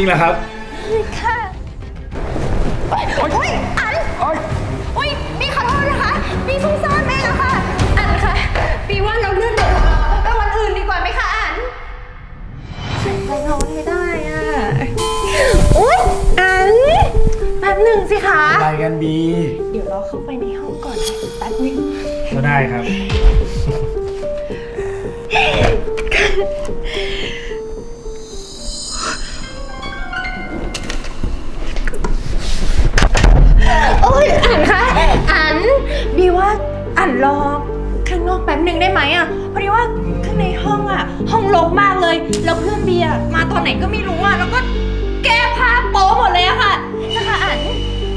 ริงเหรอครับ ค่ะโอ๊ยอันโอ๊ยบีขอโทษนะคะบีสงสารแม่นะคะอันค่ะบีว่าเราเลื่อนเดี๋ยวไปวันอื่นดีกว่าไหมคะอันไปนอนให้ได้อะอุ๊ยอันแป๊บหนึ่งสิคะอะไรกันบี เดี๋ยวเราเข้าไปในห้องก่อนนะแป๊บหนึงก็ได้ครับ ยอันคะอันบีว่าอันรอข้างนอกแป๊บหนึ่งได้ไหมอะพอดีว่าข้างในห้องอะ ห้องรกมากเลย แล้วเพื่อนบีอะมาตอนไหนก็ไม่รู้อะแล้วก็แก้ผ้าโป๊หมดเลยอะค่ะนะคะอัน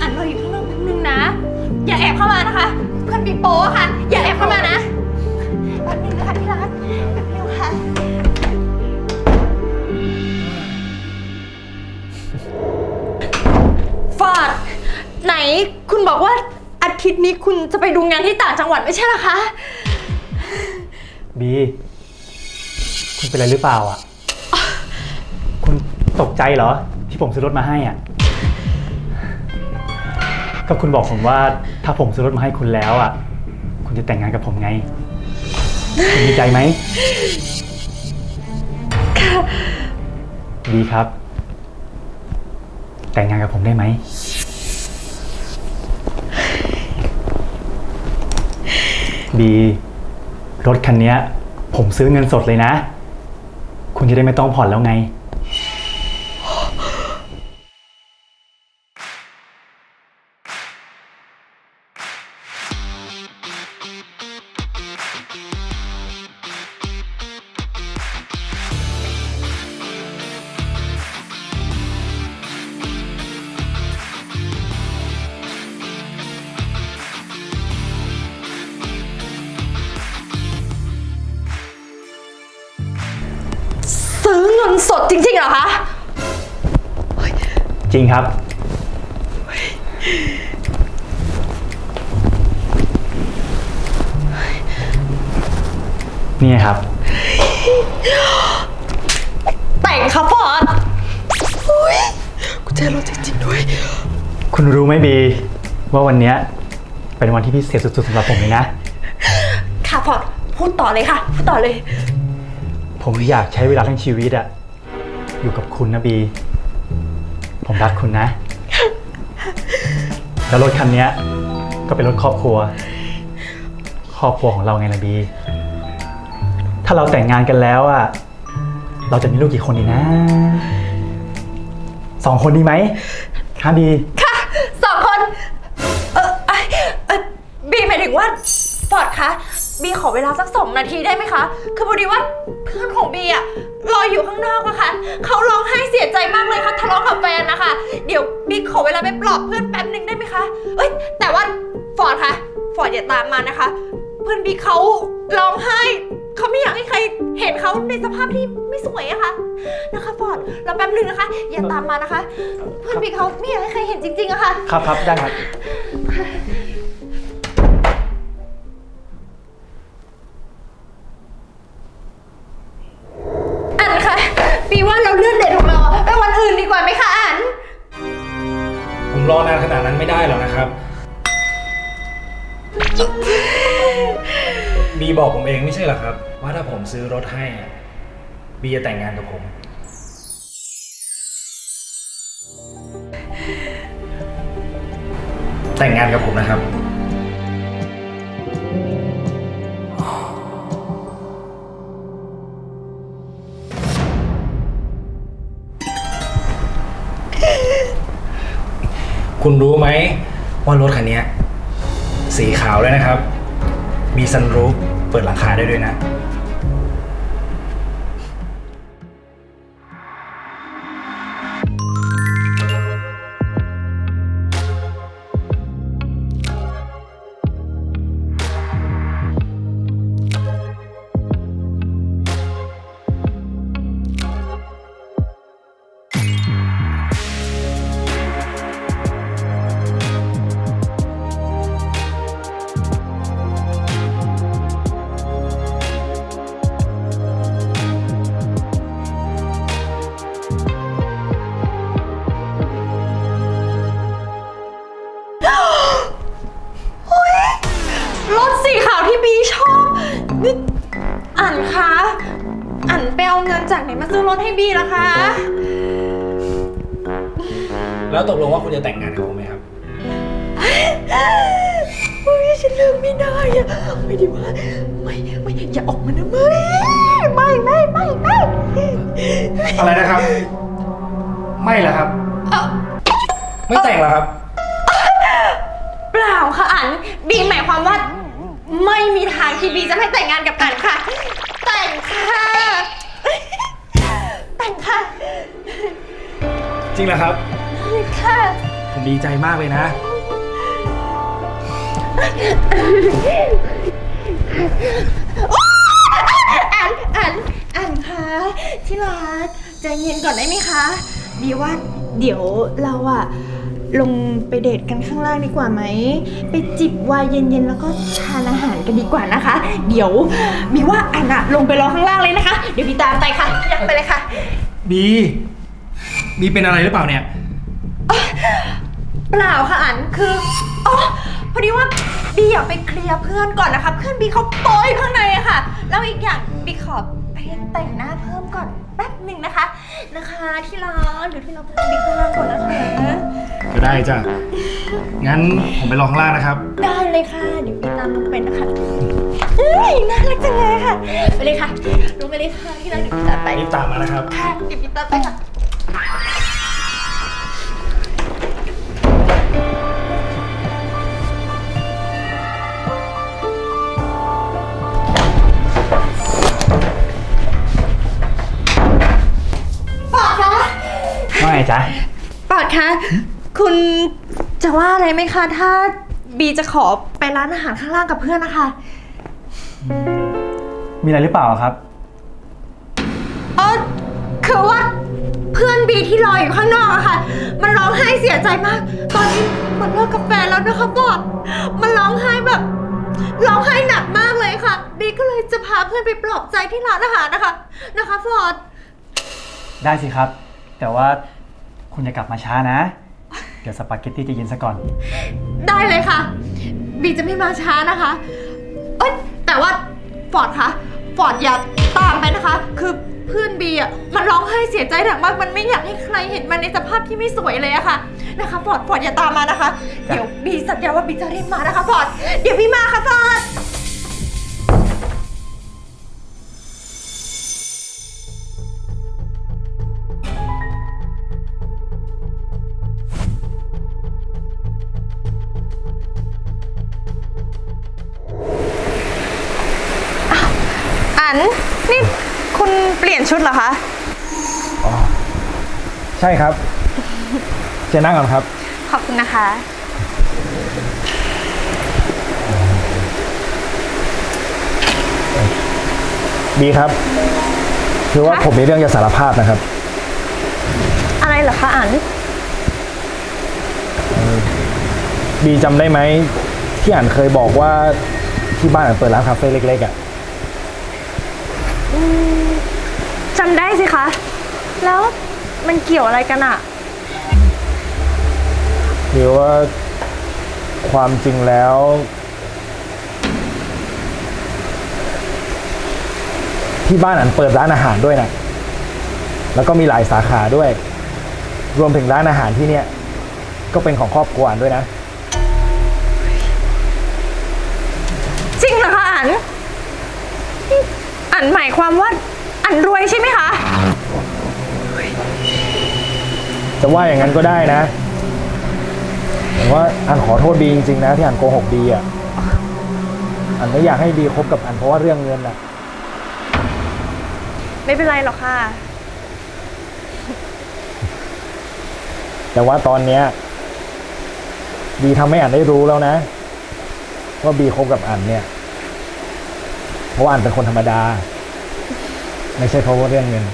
อันรออยู่ข้างนอกแป๊บหนึงนะ อย่าแอบเข้ามานะคะ เพื่อนบีโป๊อะค่ะ อย่าแอบเข้ามานะแป๊บหนึงนะคะที่รักแป๊บเดียวค่ะฟอร์ดไหน คุณบอกว่าอาทิตย์นี้คุณจะไปดูงานที่ต่างจังหวัดไม่ใช่เหรอคะ บี คุณเป็นอะไรหรือเปล่าอะ คุณตกใจเหรอ ที่ผมซื้อรถมาให้อะ ก็คุณบอกผมว่าถ้าผมซื้อรถมาให้คุณแล้วอะ คุณจะแต่งงานกับผมไง คุณดีใจไหม ดีครับ แต่งงานกับผมได้ไหม บีรถคันเนี้ย ผมซื้อเงินสดเลยนะ คุณจะได้ไม่ต้องผ่อนแล้วไง ริงครับ นี่ครับ แต่งค่ะฟอร์ดอุ้ยกูเจอรถจริงๆด้วย คุณรู้ไหมบี ว่าวันเนี้ยเป็นวันที่พิเศษสุดๆสำหรับผมเลยนะ ค่ะฟอร์ดพูดต่อเลยค่ะ พูดต่อเลย ผมอยากใช้เวลาทั้งชีวิตอะอยู่กับคุณนะบี ผมรักคุณนะ แล้วรถคันเนี้ยก็เป็นรถครอบครัว ครอบครัวของเราไงล่ะบี ถ้าเราแต่งงานกันแล้วอะ เราจะมีลูกกี่คนดีนะ สองคนดีไหมฮะบี ค่ะสองคน เออเอยเออบีหมายถึงว่าฟอร์ดคะบีขอเวลาสักสองนาทีได้ไหมคะ คือพอดีว่าเพื่อนของบีอะรออยู่ข้างนอกอะค่ะเขาร้องไห้เสียใจมากเลยค่ะทะเลาะ ขอเวลาไปปลอบเพื่อนแป๊บหนึ่งได้ไหมคะ เอ้ย แต่ว่าฟอร์ดคะฟอร์ดอย่าตามมานะคะ เพื่อนบีเขาร้องไห้ เขาไม่อยากให้ใครเห็นเขาในสภาพที่ไม่สวยอะค่ะนะคะฟอร์ดรอแป๊บหนึ่งนะคะ อย่าตามมานะคะ เพื่อนบีเขาไม่อยากให้ใครเห็นจริงๆอะค่ะ ครับครับได้ครับ อันคะปีว่าเราเลื่อนเดทของเราไปวันอื่นดีกว่าไหมคะอันผม รอนานขนาดนั้นไม่ได้หรอกนะครับ บีบอกผมเองไม่ใช่เหรอครับ ว่าถ้าผมซื้อรถให้อะบีจะแต่งงานกับผม แต่งงานกับผมนะครับ คุณรู้ไหมว่ารถคันเนี้ยสีขาวเลยนะครับ มีซันรูฟเปิดหลังคาได้ด้วยนะ อุ้ยฉันเลือกไม่ได้อะไม่ดีว่าไม่ไม่อย่าออกมานะไม่ไม่ไม่ไม่ไม่อะไรนะครับ ไม่เหรอครับเอ่อไม่แต่งเหรอครับ เปล่าค่ะอันบีหมายความว่า ไม่มีทางที่บีจะไม่แต่งงานกับอันค่ะ แต่งค่ะ แต่งค่ะจริงเหรอครับ ค่ะ ผมดีใจมากเลยนะ อันอันอันคะที่รักใจเย็นก่อนได้ไหมคะบีว่าเดี๋ยวเราอะลงไปเดทกันข้างล่างดีกว่าไหม ไปจิบไวน์เย็นๆ แล้วก็ทานอาหารกันดีกว่านะคะ เดี๋ยวบีว่าอันอะลงไปรอข้างล่างเลยนะคะ เดี๋ยวบีตามไปค่ะอยากไปเลยค่ะ บีบีเป็นอะไรหรือเปล่าเนี่ย เปล่าค่ะอันคืออ๋อ พอดีว่าบีอยากไปเคลียร์เพื่อนก่อนนะคะ เพื่อนบีเขาโป๊ยข้างในอะค่ะ แล้วอีกอย่างบีขอไปแต่งหน้าเพิ่มก่อนแป๊บหนึ่งนะคะ นะคะที่ร้านเดี๋ยวที่เราไปบีข้างล่างก่อนนะคะ ก็ได้จ้ะ งั้นผมไปรอข้างล่างนะครับ ได้เลยค่ะ เดี๋ยวบีตามลงไปนะคะเอ้ยน่ารักจังเลยค่ะ ไปเลยค่ะ ลงไปเลยค่ะที่ร้านเดี๋ยวบีตามไปรีบตามมานะครับ ค่ะเดี๋ยวบีตามไปค่ะ จ๊ะ ปอดคะ คุณจะว่าอะไรไหมคะ ถ้าบีจะขอไปร้านอาหารข้างล่างกับเพื่อนนะคะ มีอะไรหรือเปล่าครับ เออคือว่าเพื่อนบีที่รออยู่ข้างนอกอะค่ะ มันร้องไห้เสียใจมาก ตอนนี้มันเลิกกับแฟนแล้วนะคะบอดมันร้องไห้แบบร้องไห้หนักมากเลยค่ะ บีก็เลยจะพาเพื่อนไปปลอบใจที่ร้านอาหารนะคะ นะคะฟอร์ดได้สิครับ แต่ว่า คุณจะกลับมาช้านะ เดี๋ยวสปาเกตตี้จะเย็นซะก่อน ได้เลยค่ะ บีจะไม่มาช้านะคะ เอ้ยแต่ว่าฟอร์ดคะฟอร์ดอย่าตามไปนะคะ คือเพื่อนบีอะมันร้องไห้เสียใจหนักมาก มันไม่อยากให้ใครเห็นมันในสภาพที่ไม่สวยเลยอะค่ะนะคะฟอร์ดฟอร์ดอย่าตามมานะคะ เดี๋ยวบีสัญญาว่าบีจะรีบมานะคะฟอร์ดเดี๋ยวพี่มาค่ะฟอร์ด อัน นี่คุณเปลี่ยนชุดเหรอคะใช่ครับ เชิญนั่งก่อนครับ ขอบคุณนะคะ บีครับ คือว่าคะผมมีเรื่องจะสารภาพนะครับ อะไรเหรอคะอันบีจำได้ไหมที่อ่านเคยบอกว่าที่บ้านอ่านเปิดร้านคาเฟ่เล็กๆอะ จำได้สิคะ แล้วมันเกี่ยวอะไรกันอะหรือว่าความจริงแล้ว ที่บ้านอันเปิดร้านอาหารด้วยนะ แล้วก็มีหลายสาขาด้วย รวมถึงร้านอาหารที่เนี่ย ก็เป็นของครอบครัวอันด้วยนะ จริงเหรอคะอันนี่อันหมายความว่า อันรวยใช่ไหมคะ จะว่าอย่างนั้นก็ได้นะแต่ว่าอันขอโทษบีจริงๆนะที่อันโกหกบีอะ อันไม่อยากให้บีคบกับอันเพราะว่าเรื่องเงินอะ ไม่เป็นไรหรอกค่ะ แต่ว่าตอนเนี้ยบีทำให้อันได้รู้แล้วนะ ว่าบีคบกับอันเนี่ย เพราะว่าอันเป็นคนธรรมดา ไม่ใช่เพราะว่าเรื่องเงิน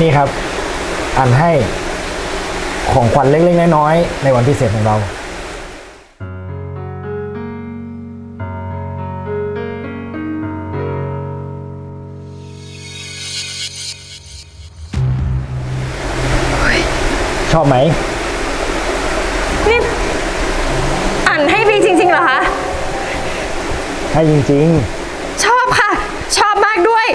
นี่ครับ อันให้ของขวัญเล็กๆน้อยๆในวันพิเศษของเรา อบไหม นี่อ่านให้บีจริงๆเหรอคะ ให้จริงชอบค่ะ ชอบมากด้วย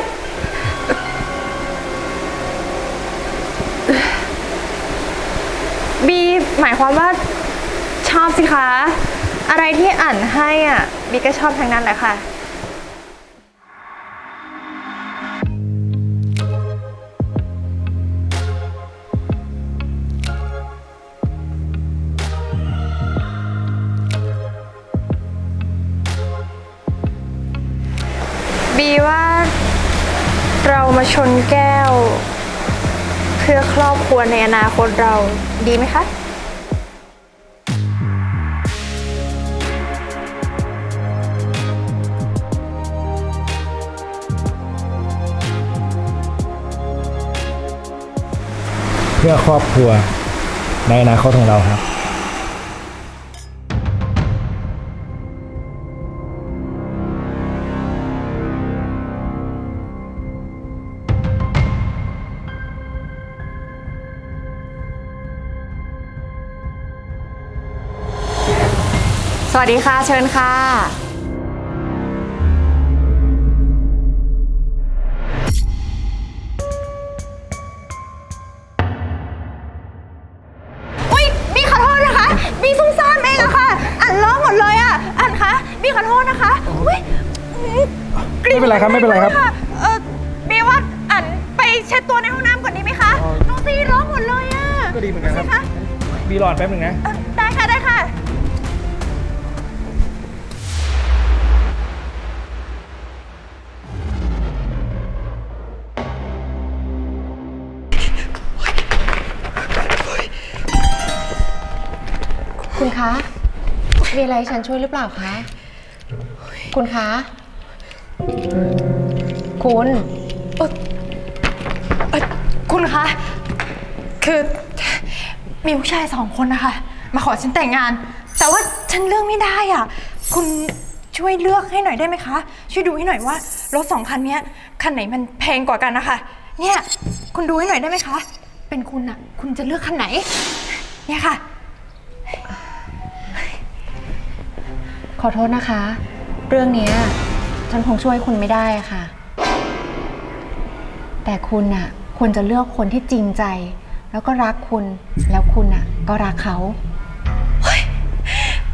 บีหมายความว่าชอบสิคะ อะไรที่อ่านให้อะบีก็ชอบทั้งนั้นแหละค่ะ มาชนแก้ว เพื่อครอบครัวในอนาคตเราดีไหมคะเพื่อครอบครัวในอนาคตของเราครับ สวัสดีค่ะ เชิญค่ะ อุ้ยบีขอโทษนะคะบีซุ่มซ่ามเองอะค่ะอ่านล้อหมดเลยอะอ่านคะบีขอโทษนะคะอุ้ยกไม่เป็นไรครับไม่เป็นไรครับะเออบีว่าอ่านไปเช็ดตัวในห้องน้ำก่อนดีไหมคะดูสิล้อหมดเลยอะก็ดีเหมือนกันครับดูสิะบีรอดแป๊บหนึ่งนะ เอ่อ มีอะไรให้ฉันช่วยหรือเปล่าคะ คุณคะ คุณ เอ่อคุณคะ คือมีผู้ชายสองคนนะคะ มาขอฉันแต่งงาน แต่ว่าฉันเลือกไม่ได้อะ คุณช่วยเลือกให้หน่อยได้ไหมคะ ช่วยดูให้หน่อยว่ารถสองคันเนี้ยคันไหนมันแพงกว่ากันนะคะ เนี่ยคุณดูให้หน่อยได้ไหมคะ เป็นคุณอะคุณจะเลือกคันไหน เนี่ยค่ะ ขอโทษนะคะ เรื่องเนี้ยฉันคงช่วยคุณไม่ได้อะค่ะ แต่คุณน่ะควรจะเลือกคนที่จริงใจ แล้วก็รักคุณ แล้วคุณน่ะ ก็รักเขา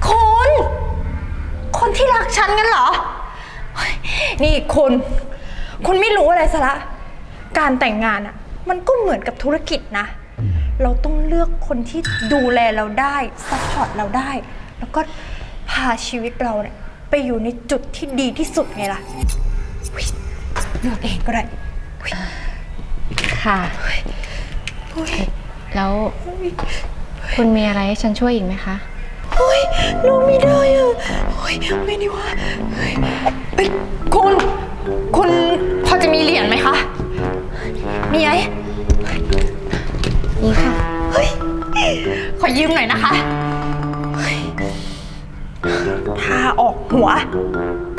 คุณ คนที่รักฉันงั้นเหรอเฮ้ยนี่คุณ คุณไม่รู้อะไรซะละ การแต่งงานอะมันก็เหมือนกับธุรกิจนะ เราต้องเลือกคนที่ดูแลเราได้ซัพพอร์ตเราได้ แล้วก็พาชีวิตเราเนี่ยไปอยู่ในจุดที่ดีที่สุดไงล่ะอุ๊ยเลือกเองก็ได้อุ๊ยค่ะแล้วคุณมีอะไรให้ฉันช่วยอีกไหมคะเฮ้ยเราไม่ได้อะเฮ้ยไม่ดีว่าเฮ้ยเอ้ยคุณ คุณพอจะมีเหรียญไหมคะ มีไหมนี่ค่ะ เฮ้ย ขอยืมหน่อยนะคะเฮ้ย ทาออกหัว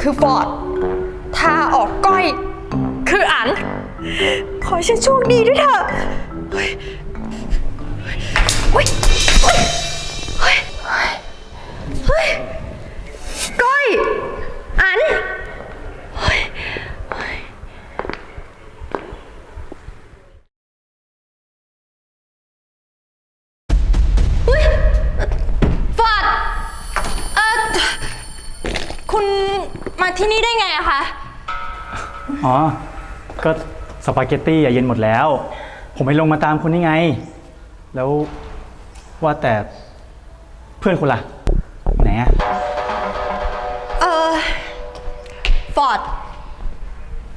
คือฟอร์ดทาออกก้อย คืออัน ขอให้ฉันโชคดีด้วยเถอะเฮ้ย มาที่นี่ได้ไงอะคะ อ๋อ ก็สปาเกตตี้อะเย็นหมดแล้ว ผมไปลงมาตามคุณนี่ไง แล้วว่าแต่เพื่อนคุณล่ะ ไหนอะเออฟอร์ด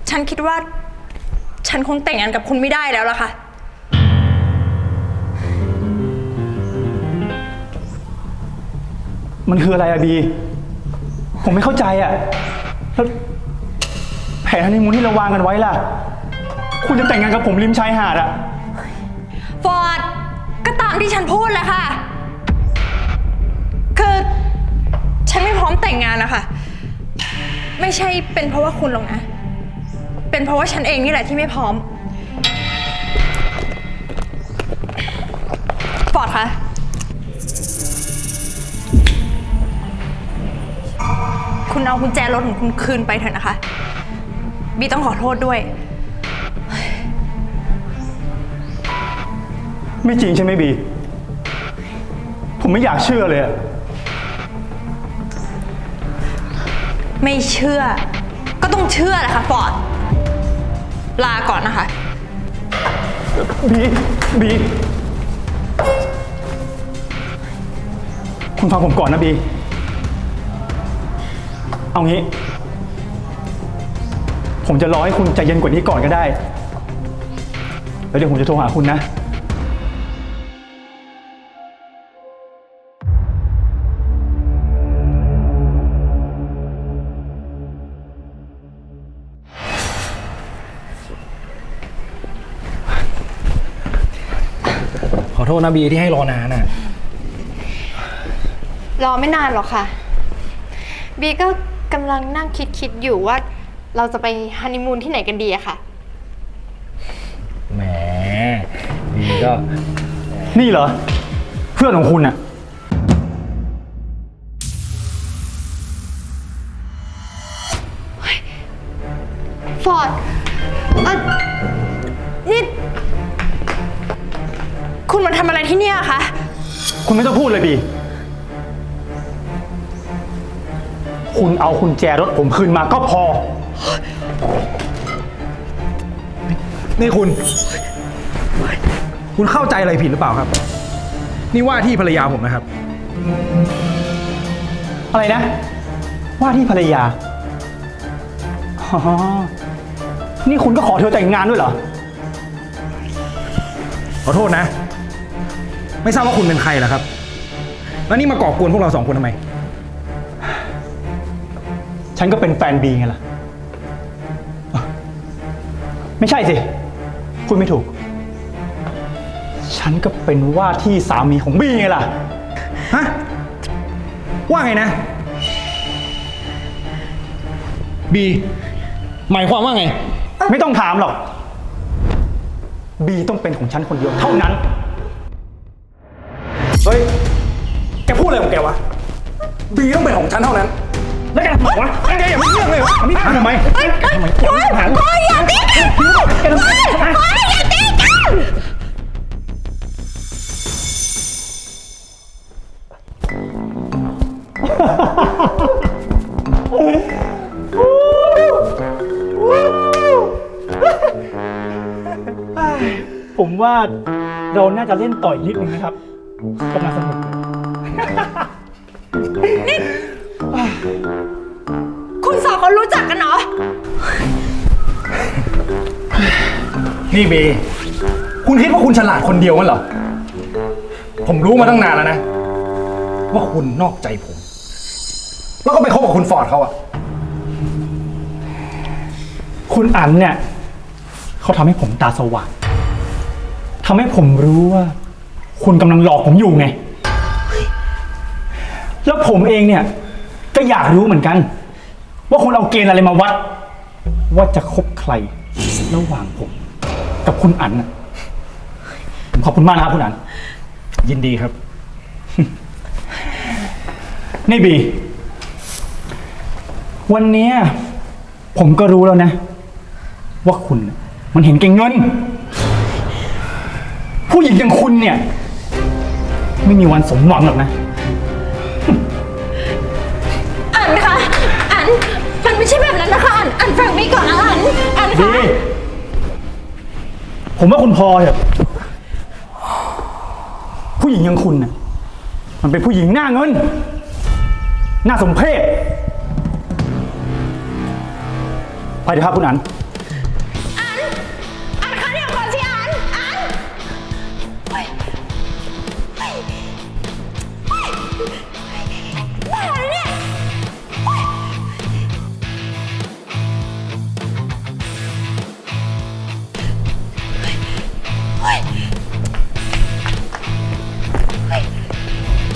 ฉันคิดว่า ฉันคงแต่งงานกับคุณไม่ได้แล้วล่ะค่ะ มันคืออะไรอะบี ผมไม่เข้าใจอะ แล้วแผนฮันนีมูนที่เราวางกันไว้ล่ะ คุณจะแต่งงานกับผมริมชายหาดอะ ฟอร์ดก็ตามที่ฉันพูดแหละค่ะ คือ ฉันไม่พร้อมแต่งงานนะคะ ไม่ใช่เป็นเพราะว่าคุณหรอกนะ เป็นเพราะว่าฉันเองนี่แหละที่ไม่พร้อม ฟอร์ดคะ คุณเอากุญแจรถของคุณคืนไปเถอะนะคะ บีต้องขอโทษด้วย ไม่จริงใช่ไหมบี ผมไม่อยากเชื่อเลยอะไม่เชื่อ ก็ต้องเชื่อแหละค่ะฟอร์ด ลาก่อนนะคะ บีบีคุณฟังผมก่อนนะบี เอางี้ ผมจะรอให้คุณใจเย็นกว่านี้ก่อนก็ได้ แล้วเดี๋ยวผมจะโทรหาคุณนะ ขอโทษนะบีที่ให้รอนานอะ รอไม่นานหรอกค่ะ บีก็ กำลังนั่งคิดคิดๆอยู่ว่า เราจะไปฮันนีมูนที่ไหนกันดีอะค่ะ แหมบีก็นี่เหรอ เพื่อนของคุณอะฟอร์ดเอ่อนี่ คุณมาทำอะไรที่เนี่ยคะ คุณไม่ต้องพูดเลยบี คุณเอาคุณแจรถผมคืนมาก็พอ นี่คุณ คุณเข้าใจอะไรผิดหรือเปล่าครับ นี่ว่าที่ภรรยาผมนะครับ อะไรนะ ว่าที่ภรรยาอ๋อนี่คุณก็ขอเธอแต่งงานด้วยเหรอ ขอโทษนะ ไม่ทราบว่าคุณเป็นใครเหรอครับ แล้วนี่มาก่อกวนพวกเราสองคนทำไม ฉันก็เป็นแฟนบีไงล่ะเอ้อไม่ใช่สิ พูดไม่ถูก ฉันก็เป็นว่าที่สามีของบีไงล่ะ ฮะ ว่าไงนะ บี หมายความว่าไง ไม่ต้องถามหรอก บีต้องเป็นของฉันคนเดียวเท่านั้น เฮ้ย แกพูดอะไรของแกวะ บีต้องเป็นของฉันเท่านั้น แล้วแกทำไมวะแกอย่าไม่เรื่องเลยวะนี่ทำไมทำไมทำไมหาโอ้ยอย่าตีกันโอ้ยอย่าตีกันผมว่าเราน่าจะเล่นต่อยนิดนึงนะครับกำลังสนุก นี่เบคุณคิดว่าคุณฉลาดคนเดียวกันเหรอ ผมรู้มาตั้งนานแล้วนะ ว่าคุณนอกใจผม แล้วก็ไปคบกับคุณฟอร์ดเขาอะคุณอันเนี่ย เขาทำให้ผมตาสว่างทำให้ผมรู้ว่า คุณกำลังหลอกผมอยู่ไง แล้วผมเองเนี่ย ก็อยากรู้เหมือนกัน ว่าคุณเอาเกณฑ์อะไรมาวัด ว่าจะคบใครระหว่างผม กับคุณอันนะผมขอบคุณมากนะครับคุณอัน ยินดีครับ นี่บี วันเนี้ยผมก็รู้แล้วนะ ว่าคุณน่ะมันเห็นแก่เงิน ผู้หญิงอย่างคุณเนี่ย ไม่มีวันสมหวังหรอกนะ อันคะ อัน มันไม่ใช่แบบนั้นนะคะ อัน อันฟังบีก่อนนะอัน ผมว่าคุณพอเถอะผู้หญิงอย่างคุณน่ะมันเป็นผู้หญิงหน้าเงิน หน้าสมเพชไปเถอะครับคุณอัน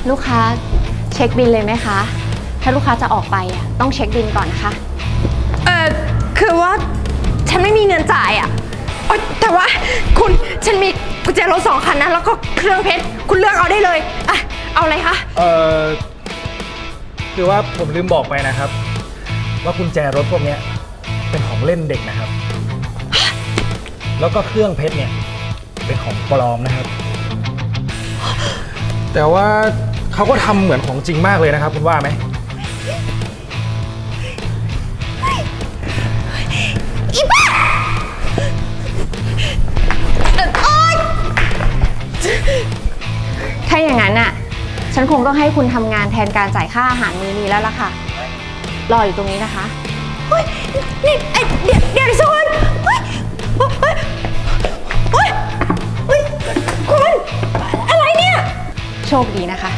ลูกค้าเช็คบินเลยไหมคะ ถ้าลูกค้าจะออกไปอะต้องเช็คบินก่อนนะคะเออคือว่าฉันไม่มีเงินจ่ายอะโอ๊ยแต่ว่าคุณฉันมีกุญแจรถสองคันนะ แล้วก็เครื่องเพชร คุณเลือกเอาได้เลยอะเอาอะไรคะ เอ่อคือว่าผมลืมบอกไปนะครับ ว่ากุญแจรถพวกเนี้ยเป็นของเล่นเด็กนะครับ แล้วก็เครื่องเพชรเนี่ยเป็นของปลอมนะครับ แต่ว่า เขาก็ทำเหมือนของจริงมากเลยนะครับ คุณว่าไหมถ้าอย่างนั้นน่ะ ฉันคงต้องให้คุณทำงานแทนการจ่ายค่าอาหารมื้อนี้แล้วล่ะค่ะ รออยู่ตรงนี้นะคะเฮ้ยนี่เอ้เดี๋ยวเดี๋ยวดิฉันเฮ้ยเฮ้ยเฮ้ยเฮ้ยคุณ อะไรเนี่ย โชคดีนะคะ